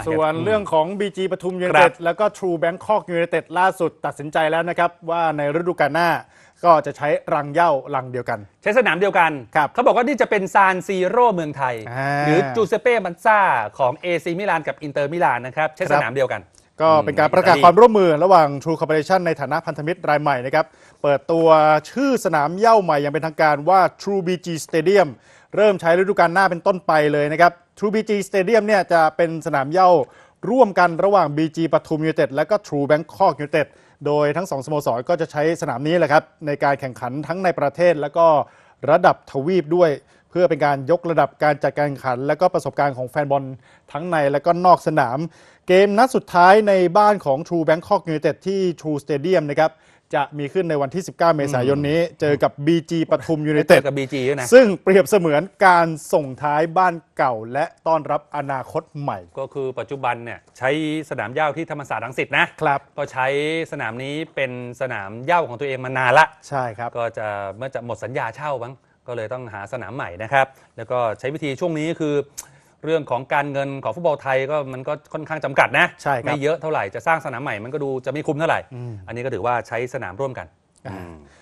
อะส่วนดี๋ยเรื่องของ BG ปทุมยูคไนรัเต็บดแล้วก็ True Bangkok United ล่าสุดตัดสินใจแล้วนะครับ ว่าในฤดูกาลหน้าก็จะใช้รังเหย้ารังเดียวกัน ใช้สนามเดียวกันครับเขาบอกว่านี่จะเป็นซานซีโร่เมืองไทยอ่าหรือจูเซเป้มันซ่าของเอซีมิลานกับอินเตอร์มิลานนะครับใช้ครัสบนามเดียวกัน ก็เป็นการประกาศอิตาลีความร่วมมือระหว่าง True Corporation ในฐานะพันธมิตรรายใหม่นะครับเปิดตัวชื่อสนามเหย้าใหม่อย่างเป็นทางการว่า True BG Stadium เริ่มใช้ฤดูกาลหน้าเป็นต้นไปเลยนะครับ True BG Stadium เนี่ยจะเป็นสนามเย่าร่วมกันระหว่าง BG ปทุมยูไนเต็ดและก็ True Bangkok United โดยทั้งสองสโมสรก็จะใช้สนามนี้แหละครับในการแข่งขันทั้งในประเทศและก็ระดับทวีปด้วย เพื่อเป็นการยกระดับการจัดการแข่งขัน และก็ประสบการณ์ของแฟนบอลทั้งในและก็นอกสนาม เกมนัดสุดท้ายในบ้านของ True Bangkok United ที่ True Stadium นะครับจะมีขึ้นในวันที่ 19 เมษายนนี้ เจอกับ BG ปทุมยูไนเจเต็ดอกับบีจีด้วยนะ ซึ่งเปรียบเสมือนการส่งท้ายบ้านเก่า และต้อนรับอนาคตใหม่ ก็คือปัจจุบันเนี่ยใช้สนามเหย้าที่ธรรมศาสตร์รังสิตนะครับก็ใช้สนามนี้เป็นสนามเหย้าของตัวเองมานานละ ใช่ครับ ก็จะเมื่อจะหมดสัญญาเช่าบ้าง ก็เลยต้องหาสนามใหม่นะครับ แล้วก็ใช้วิธีช่วงนี้คือ เรื่องของการเงินของฟุตบอลไทยก็มันก็ค่อนข้างจำกัดนะใช่ครับไม่เยอะเท่าไหร่จะสร้างสนามใหม่มันก็ดูจะไม่คุ้มเท่าไหร่อันนี้ก็ถือว่าใช้สนามร่วมกัน อ่าอืม